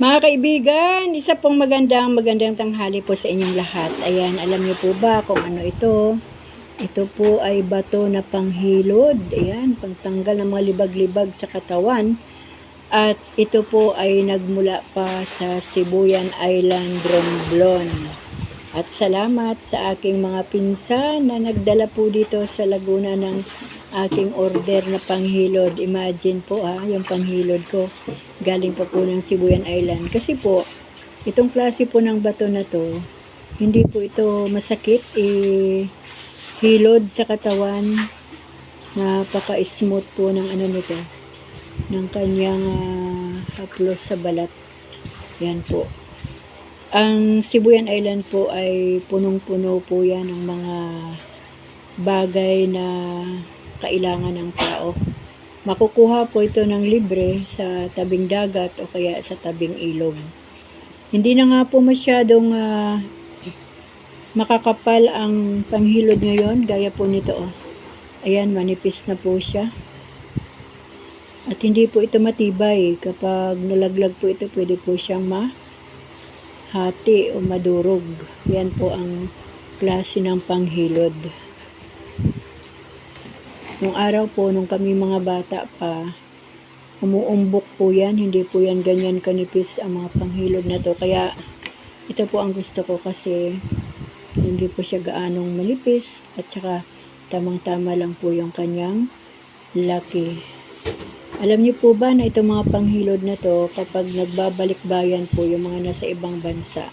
Mga kaibigan, isa pong magandang magandang tanghali po sa inyong lahat. Ayan, alam niyo po ba kung ano ito? Ito po ay bato na panghilod. Ayan, pangtanggal ng mga libag-libag sa katawan. At ito po ay nagmula pa sa Sibuyan Island, Romblon. At salamat sa aking mga pinsan na nagdala po dito sa Laguna ng aking order na panghilod. Imagine po ah, yung panghilod ko galing pa po ng Sibuyan Island. Kasi po, itong klase po ng bato na to, hindi po ito masakit. Eh, hilod sa katawan. Napaka-smooth po ng ano nito. Ng kanyang ah, haplos sa balat. Yan po. Ang Sibuyan Island po ay punong-puno po yan ng mga bagay na kailangan ng tao. Makukuha po ito ng libre sa tabing dagat o kaya sa tabing ilog. Hindi na nga po masyadong ah, makakapal ang panghilod ngayon, gaya po nito. Oh. Ayan, manipis na po siya. At hindi po ito matibay. Kapag nalaglag po ito, pwede po siyang mahati o madurog. Yan po ang klase ng panghilod. Nung araw po, nung kami mga bata pa, umuumbok po yan. Hindi po yan ganyan kanipis ang mga panghilod na to. Kaya, ito po ang gusto ko kasi hindi po siya gaanong manipis at saka tamang-tama lang po yung kanyang laki. Alam niyo po ba na itong mga panghilod na to kapag nagbabalik bayan po yung mga nasa ibang bansa,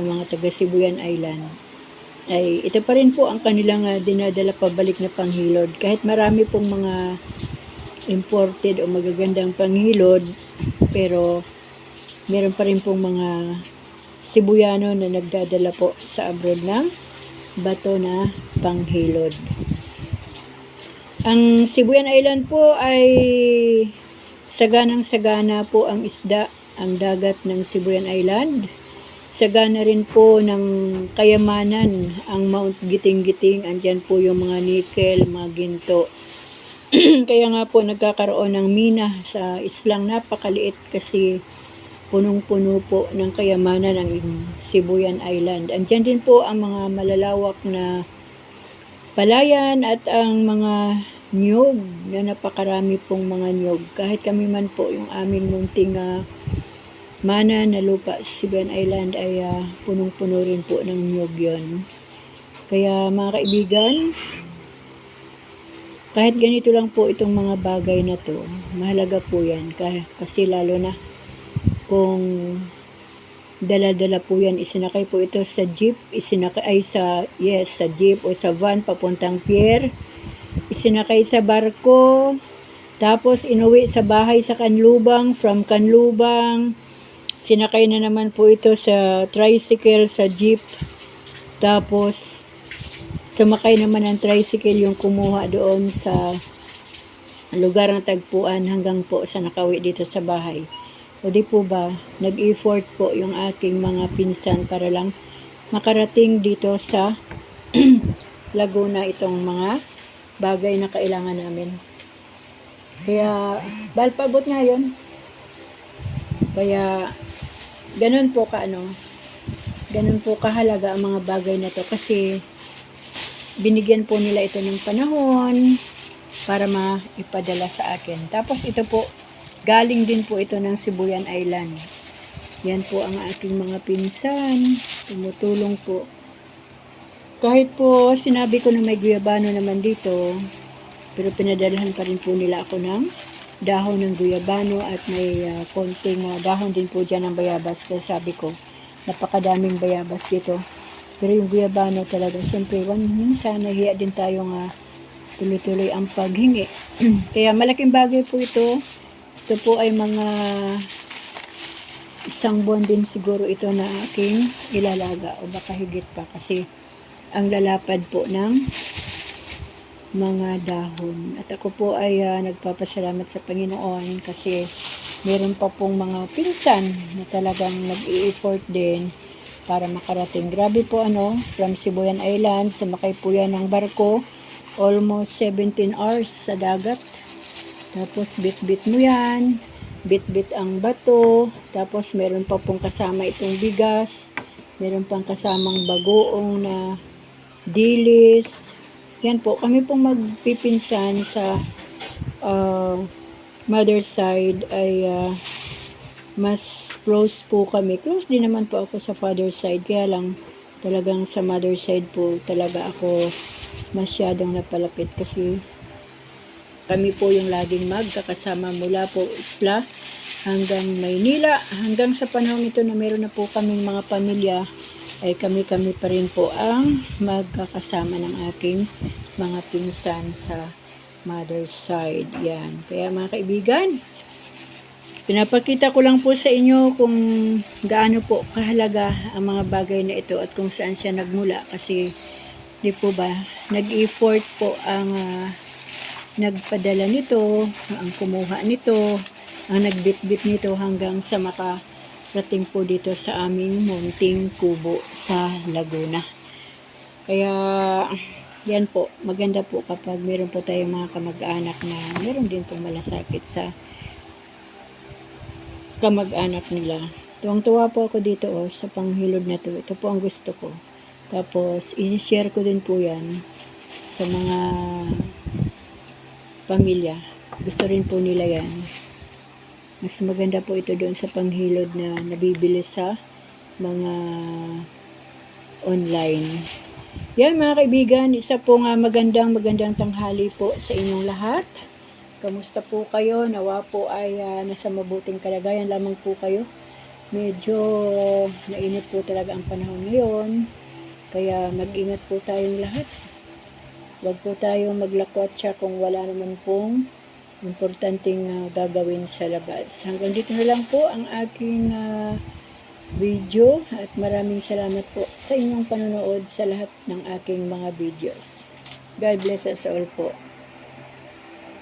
yung mga taga Sibuyan Island, ay ito pa rin po ang kanilang ah, dinadala pabalik na panghilod. Kahit marami pong mga imported o magagandang panghilod, pero meron pa rin pong mga Sibuyano na nagdadala po sa abroad ng bato na panghilod. Ang Sibuyan Island po ay saganang sagana po ang isda, ang dagat ng Sibuyan Island. Sagana rin po ng kayamanan ang Mount Giting-Giting. Andyan po yung mga nickel, mga ginto. Kaya nga po nagkakaroon ng mina sa islang napakaliit kasi punong-puno po ng kayamanan ng Sibuyan Island. Andyan din po ang mga malalawak na palayan at ang mga niyog na napakarami pong mga niyog. Kahit kami man po yung aming munting ah, mana na lupa sa Sibuyan Island ay ah, punong-puno rin po ng niyog yon. Kaya mga kaibigan, kahit ganito lang po itong mga bagay na to, mahalaga po yan. Kasi lalo na kung dala-dala po yan, isinakay po ito sa jeep, isinakay ay sa, yes, sa jeep o sa van papuntang pier, isinakay sa barko, tapos inuwi sa bahay sa Kanlubang, from Kanlubang, sinakay na naman po ito sa tricycle, sa jeep, tapos sumakay naman ng tricycle yung kumuha doon sa lugar ng tagpuan hanggang po sa nakawi dito sa bahay. O di po ba, nag-effort po yung aking mga pinsan para lang makarating dito sa Laguna itong mga bagay na kailangan namin. Kaya, bahal paabot nga yun. Kaya, ganun po ka ano, ganun po kahalaga ang mga bagay na to kasi binigyan po nila ito ng panahon para maipadala sa akin. Tapos ito po, galing din po ito ng Sibuyan Island. Yan po ang aking mga pinsan. Tumutulong po. Kahit po sinabi ko na may guyabano naman dito, pero pinadalhan pa rin po nila ako ng dahon ng guyabano at may ah, konting ah, dahon din po dyan ng bayabas. Kaya sabi ko, napakadaming bayabas dito. Pero yung guyabano talaga, syempre, minsan nahiya din tayo nga tuloy-tuloy ang paghingi. Kaya malaking bagay po ito. Ito po ay mga isang buwan din siguro ito na aking ilalaga o baka higit pa kasi ang lalapad po ng mga dahon. At ako po ay ah, nagpapasalamat sa Panginoon kasi meron pa pong mga pinsan na talagang nag-i-effort din para makarating. Grabe po ano, from Sibuyan Island, sumakay po yan ng barko, almost 17 hours sa dagat. Tapos bit-bit mo yan, bit-bit ang bato, tapos meron pa pong kasama itong bigas, meron pang kasamang bagoong na dilis. Yan po, kami pong magpipinsan sa uh, mother side ay ah, mas close po kami. Close din naman po ako sa father side, kaya lang talagang sa mother side po talaga ako masyadong napalapit kasi kami po yung laging magkakasama mula po Isla hanggang Maynila. Hanggang sa panahon ito na meron na po kaming mga pamilya, ay kami-kami pa rin po ang magkakasama ng aking mga pinsan sa mother side. Yan. Kaya mga kaibigan, pinapakita ko lang po sa inyo kung gaano po kahalaga ang mga bagay na ito at kung saan siya nagmula kasi di po ba, nag-effort po ang ah, nagpadala nito, ang kumuha nito, ang nagbitbit nito hanggang sa makarating po dito sa aming munting kubo sa Laguna. Kaya, yan po, maganda po kapag meron po tayong mga kamag-anak na meron din pong malasakit sa kamag-anak nila. Tuwang-tuwa po ako dito oh, sa panghilod na to. Ito po ang gusto ko. Tapos, i-share ko din po yan sa mga pamilya. Gusto rin po nila yan. Mas maganda po ito doon sa panghilod na nabibili sa mga online. Yan mga kaibigan, isa po nga magandang magandang tanghali po sa inyong lahat. Kamusta po kayo? Nawa po ay ah, nasa mabuting kalagayan lamang po kayo. Medyo mainit po talaga ang panahon ngayon. Kaya mag-ingat po tayong lahat. Huwag po tayong maglakwatsa kung wala naman pong importanteng ah, gagawin sa labas. Hanggang dito na lang po ang aking ah, video at maraming salamat po sa inyong panonood sa lahat ng aking mga videos. God bless us all po.